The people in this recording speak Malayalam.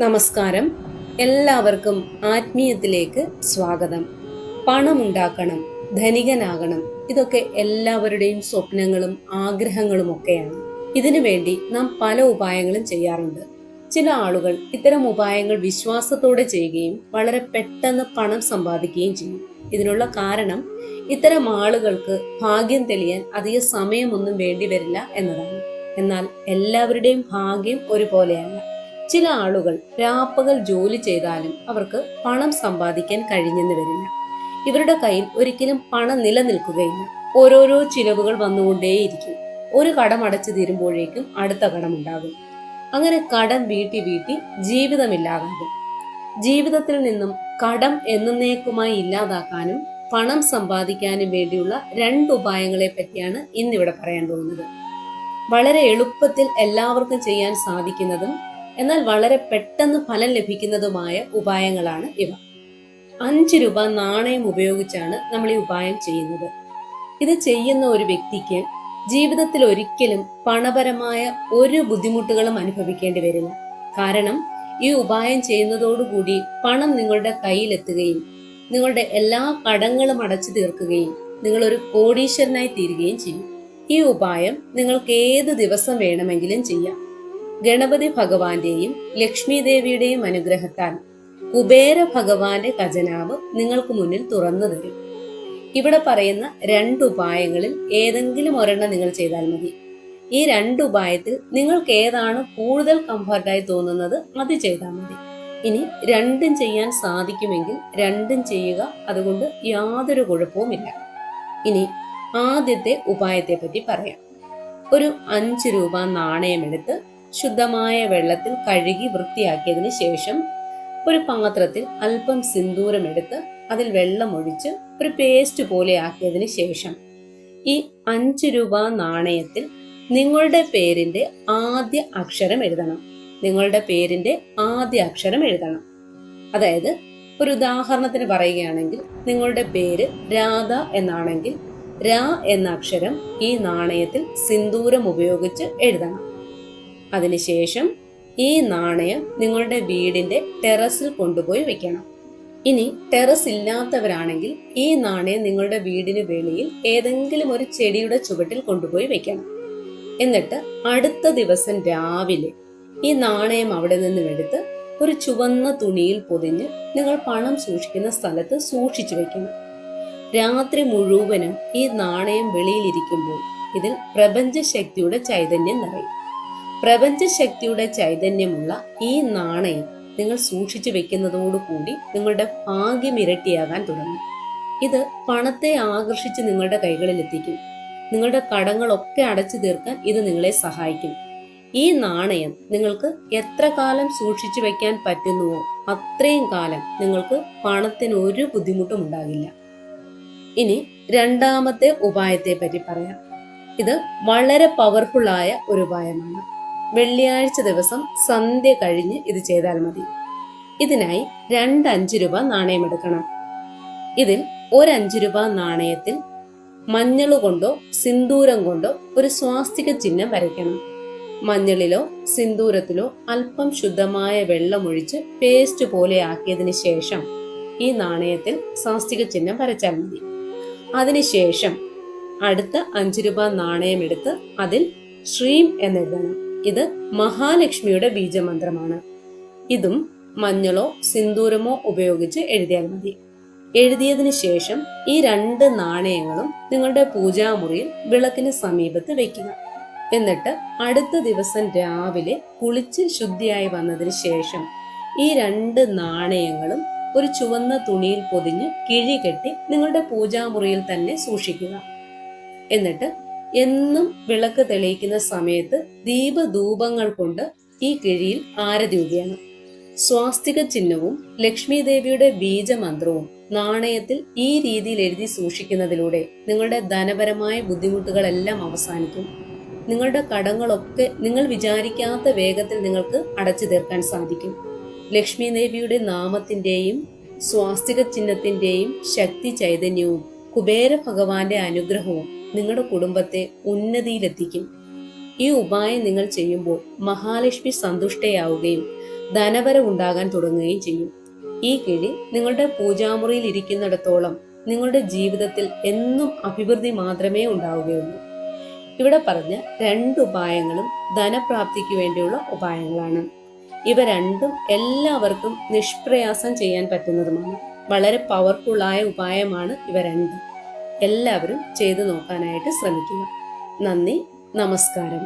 നമസ്കാരം. എല്ലാവർക്കും ആത്മീയത്തിലേക്ക് സ്വാഗതം. പണമുണ്ടാക്കണം ധനികനാകണം ഇതൊക്കെ എല്ലാവരുടെയും സ്വപ്നങ്ങളും ആഗ്രഹങ്ങളും ഒക്കെയാണ്. ഇതിനു വേണ്ടി നാം പല ഉപായങ്ങളും ചെയ്യാറുണ്ട്. ചില ആളുകൾ ഇത്തരം ഉപായങ്ങൾ വിശ്വാസത്തോടെ ചെയ്യുകയും വളരെ പെട്ടെന്ന് പണം സമ്പാദിക്കുകയും ചെയ്യും. ഇതിനുള്ള കാരണം ഇത്തരം ആളുകൾക്ക് ഭാഗ്യം തെളിയാൻ അധിക സമയമൊന്നും വേണ്ടി വരില്ല എന്നതാണ്. എന്നാൽ എല്ലാവരുടെയും ഭാഗ്യം ഒരുപോലെയല്ല. ചില ആളുകൾ രാപ്പകൽ ജോലി ചെയ്താലും അവർക്ക് പണം സമ്പാദിക്കാൻ കഴിഞ്ഞെന്ന് വരില്ല. ഇവരുടെ കയ്യിൽ ഒരിക്കലും പണം നിലനിൽക്കുകയില്ല. ഓരോരോ ചിലവുകൾ വന്നുകൊണ്ടേയിരിക്കും. ഒരു കടം അടച്ചു തീരുമ്പോഴേക്കും അടുത്ത കടം ഉണ്ടാകും. അങ്ങനെ കടം വീട്ടി വീട്ടി ജീവിതമില്ലാതാകും. ജീവിതത്തിൽ നിന്നും കടം എന്നേക്കുമായി ഇല്ലാതാക്കാനും പണം സമ്പാദിക്കാനും വേണ്ടിയുള്ള രണ്ട് ഉപായങ്ങളെ പറ്റിയാണ് ഇന്നിവിടെ പറയാൻ പോകുന്നത്. വളരെ എളുപ്പത്തിൽ എല്ലാവർക്കും ചെയ്യാൻ സാധിക്കുന്നതും എന്നാൽ വളരെ പെട്ടെന്ന് ഫലം ലഭിക്കുന്നതുമായ ഉപായങ്ങളാണ് ഇവ. അഞ്ച് രൂപ നാണയം ഉപയോഗിച്ചാണ് നമ്മൾ ഈ ഉപായം ചെയ്യുന്നത്. ഇത് ചെയ്യുന്ന ഒരു വ്യക്തിക്ക് ജീവിതത്തിൽ ഒരിക്കലും പണപരമായ ഒരു ബുദ്ധിമുട്ടുകളും അനുഭവിക്കേണ്ടി വരില്ല. കാരണം ഈ ഉപായം ചെയ്യുന്നതോടുകൂടി പണം നിങ്ങളുടെ കയ്യിലെത്തുകയും നിങ്ങളുടെ എല്ലാ കടങ്ങളും അടച്ചു തീർക്കുകയും നിങ്ങൾ ഒരു കോടീശ്വരനായി തീരുകയും ചെയ്യും. ഈ ഉപായം നിങ്ങൾക്ക് ഏത് ദിവസം വേണമെങ്കിലും ചെയ്യാം. ഗണപതി ഭഗവാന്റെയും ലക്ഷ്മി ദേവിയുടെയും അനുഗ്രഹത്താൽ കുബേര ഭഗവാന്റെ ഖജനാവ് നിങ്ങൾക്ക് മുന്നിൽ തുറന്നു തരും. ഇവിടെ പറയുന്ന രണ്ട് ഉപായങ്ങളിൽ ഏതെങ്കിലും ഒരെണ്ണം നിങ്ങൾ ചെയ്താൽ മതി. ഈ രണ്ട് ഉപായത്തിൽ നിങ്ങൾക്ക് ഏതാണ് കൂടുതൽ കംഫർട്ടായി തോന്നുന്നത് അത് ചെയ്താൽ മതി. ഇനി രണ്ടും ചെയ്യാൻ സാധിക്കുമെങ്കിൽ രണ്ടും ചെയ്യുക അതുകൊണ്ട് യാതൊരു കുഴപ്പവുമില്ല. ഇനി ആദ്യത്തെ ഉപായത്തെ പറ്റി പറയാം. ഒരു അഞ്ച് രൂപ നാണയമെടുത്ത് ശുദ്ധമായ വെള്ളത്തിൽ കഴുകി വൃത്തിയാക്കിയതിന് ശേഷം ഒരു പാത്രത്തിൽ അല്പം സിന്ദൂരം എടുത്ത് അതിൽ വെള്ളം ഒഴിച്ച് ഒരു പേസ്റ്റ് പോലെ ആക്കിയതിന് ശേഷം ഈ അഞ്ച് രൂപ നാണയത്തിൽ നിങ്ങളുടെ പേരിന്റെ ആദ്യ അക്ഷരം എഴുതണം. നിങ്ങളുടെ പേരിന്റെ ആദ്യ അക്ഷരം എഴുതണം. അതായത് ഒരു ഉദാഹരണത്തിന് പറയുകയാണെങ്കിൽ നിങ്ങളുടെ പേര് രാധ എന്നാണെങ്കിൽ രാ എന്ന അക്ഷരം ഈ നാണയത്തിൽ സിന്ദൂരം ഉപയോഗിച്ച് എഴുതണം. അതിനുശേഷം ഈ നാണയം നിങ്ങളുടെ വീടിന്റെ ടെറസിൽ കൊണ്ടുപോയി വെക്കണം. ഇനി ടെറസ് ഇല്ലാത്തവരാണെങ്കിൽ ഈ നാണയം നിങ്ങളുടെ വീടിന് വെളിയിൽ ഏതെങ്കിലും ഒരു ചെടിയുടെ ചുവട്ടിൽ കൊണ്ടുപോയി വെക്കണം. എന്നിട്ട് അടുത്ത ദിവസം രാവിലെ ഈ നാണയം അവിടെ നിന്നും എടുത്ത് ഒരു ചുവന്ന തുണിയിൽ പൊതിഞ്ഞ് നിങ്ങൾ പണം സൂക്ഷിക്കുന്ന സ്ഥലത്ത് സൂക്ഷിച്ചു വെക്കണം. രാത്രി മുഴുവനും ഈ നാണയം വെളിയിലിരിക്കുമ്പോൾ ഇതിൽ പ്രപഞ്ചശക്തിയുടെ ചൈതന്യം നിറയും. പ്രപഞ്ചശക്തിയുടെ ചൈതന്യമുള്ള ഈ നാണയം നിങ്ങൾ സൂക്ഷിച്ചു വെക്കുന്നതോടുകൂടി നിങ്ങളുടെ ഭാഗ്യം ഇരട്ടിയാകാൻ തുടങ്ങും. ഇത് പണത്തെ ആകർഷിച്ച് നിങ്ങളുടെ കൈകളിൽ എത്തിക്കും നിങ്ങളുടെ കടങ്ങളൊക്കെ അടച്ചു തീർക്കാൻ ഇത് നിങ്ങളെ സഹായിക്കും. ഈ നാണയം നിങ്ങൾക്ക് എത്ര കാലം സൂക്ഷിച്ചു വെക്കാൻ പറ്റുന്നുവോ അത്രയും കാലം നിങ്ങൾക്ക് പണത്തിന് ഒരു ബുദ്ധിമുട്ടും ഉണ്ടാകില്ല. ഇനി രണ്ടാമത്തെ ഉപായത്തെ പറ്റി പറയാം. ഇത് വളരെ പവർഫുള്ളായ ഒരു ഉപായമാണ്. വെള്ളിയാഴ്ച ദിവസം സന്ധ്യ കഴിഞ്ഞ് ഇത് ചെയ്താൽ മതി. ഇതിനായി രണ്ട് അഞ്ച് രൂപ നാണയം എടുക്കണം ഇതിൽ ഒരു അഞ്ച് രൂപ നാണയത്തിൽ മഞ്ഞൾ കൊണ്ടോ സിന്ദൂരം കൊണ്ടോ ഒരു സ്വാസ്തിക ചിഹ്നം വരയ്ക്കണം. മഞ്ഞളിലോ സിന്ദൂരത്തിലോ അല്പം ശുദ്ധമായ വെള്ളമൊഴിച്ച് പേസ്റ്റ് പോലെ ആക്കിയതിന് ശേഷം ഈ നാണയത്തിൽ സ്വാസ്തിക ചിഹ്നം വരച്ചാൽ മതി. അതിനുശേഷം അടുത്ത അഞ്ച് രൂപ നാണയം എടുത്ത് അതിൽ ശ്രീം എന്നെഴുതണം. ഇത് മഹാലക്ഷ്മിയുടെ ബീജമന്ത്രമാണ്. ഇതും മഞ്ഞളോ സിന്ദൂരമോ ഉപയോഗിച്ച് എഴുതിയാൽ മതി. എഴുതിയതിനു ശേഷം ഈ രണ്ട് നാണയങ്ങളും നിങ്ങളുടെ പൂജാമുറിയിൽ വിളക്കിന് സമീപത്ത് വെക്കുക എന്നിട്ട് അടുത്ത ദിവസം രാവിലെ കുളിച്ച് ശുദ്ധിയായി വന്നതിന് ശേഷം ഈ രണ്ട് നാണയങ്ങളും ഒരു ചുവന്ന തുണിയിൽ പൊതിഞ്ഞ് കിഴി കെട്ടി നിങ്ങളുടെ പൂജാമുറിയിൽ തന്നെ സൂക്ഷിക്കുക. എന്നിട്ട് എന്നും വിളക്ക് തെളിയിക്കുന്ന സമയത്ത് ദീപധൂപങ്ങൾ കൊണ്ട് ഈ കിഴിയിൽ ആരതി ഉപയണം സ്വാസ്തിക ചിഹ്നവും ലക്ഷ്മി ദേവിയുടെ ബീജമന്ത്രവും നാണയത്തിൽ ഈ രീതിയിൽ എഴുതി സൂക്ഷിക്കുന്നതിലൂടെ നിങ്ങളുടെ ധനപരമായ ബുദ്ധിമുട്ടുകളെല്ലാം അവസാനിക്കും. നിങ്ങളുടെ കടങ്ങളൊക്കെ നിങ്ങൾ വിചാരിക്കാത്ത വേഗത്തിൽ നിങ്ങൾക്ക് അടച്ചു തീർക്കാൻ സാധിക്കും. ലക്ഷ്മി ദേവിയുടെ നാമത്തിന്റെയും സ്വാസ്തിക ചിഹ്നത്തിന്റെയും ശക്തി ചൈതന്യവും കുബേര ഭഗവാന്റെ അനുഗ്രഹവും നിങ്ങളുടെ കുടുംബത്തെ ഉന്നതിയിലെത്തിക്കും. ഈ ഉപായം നിങ്ങൾ ചെയ്യുമ്പോൾ മഹാലക്ഷ്മി സന്തുഷ്ടയാവുകയും ധനവരവുണ്ടാകാൻ തുടങ്ങുകയും ചെയ്യും. ഈ കിഴി നിങ്ങളുടെ പൂജാമുറിയിൽ ഇരിക്കുന്നിടത്തോളം നിങ്ങളുടെ ജീവിതത്തിൽ എന്നും അഭിവൃദ്ധി മാത്രമേ ഉണ്ടാവുകയുള്ളൂ. ഇവിടെ പറഞ്ഞ രണ്ട് ഉപായങ്ങളും ധനപ്രാപ്തിക്ക് വേണ്ടിയുള്ള ഉപായങ്ങളാണ്. ഇവ രണ്ടും എല്ലാവർക്കും നിഷ്പ്രയാസം ചെയ്യാൻ പറ്റുന്നതുമാണ്. വളരെ പവർഫുള്ളായ ഉപായമാണ് ഇവ രണ്ടും. എല്ലാവരും ചെയ്തു നോക്കാനായിട്ട് ശ്രമിക്കുക. നന്ദി നമസ്കാരം.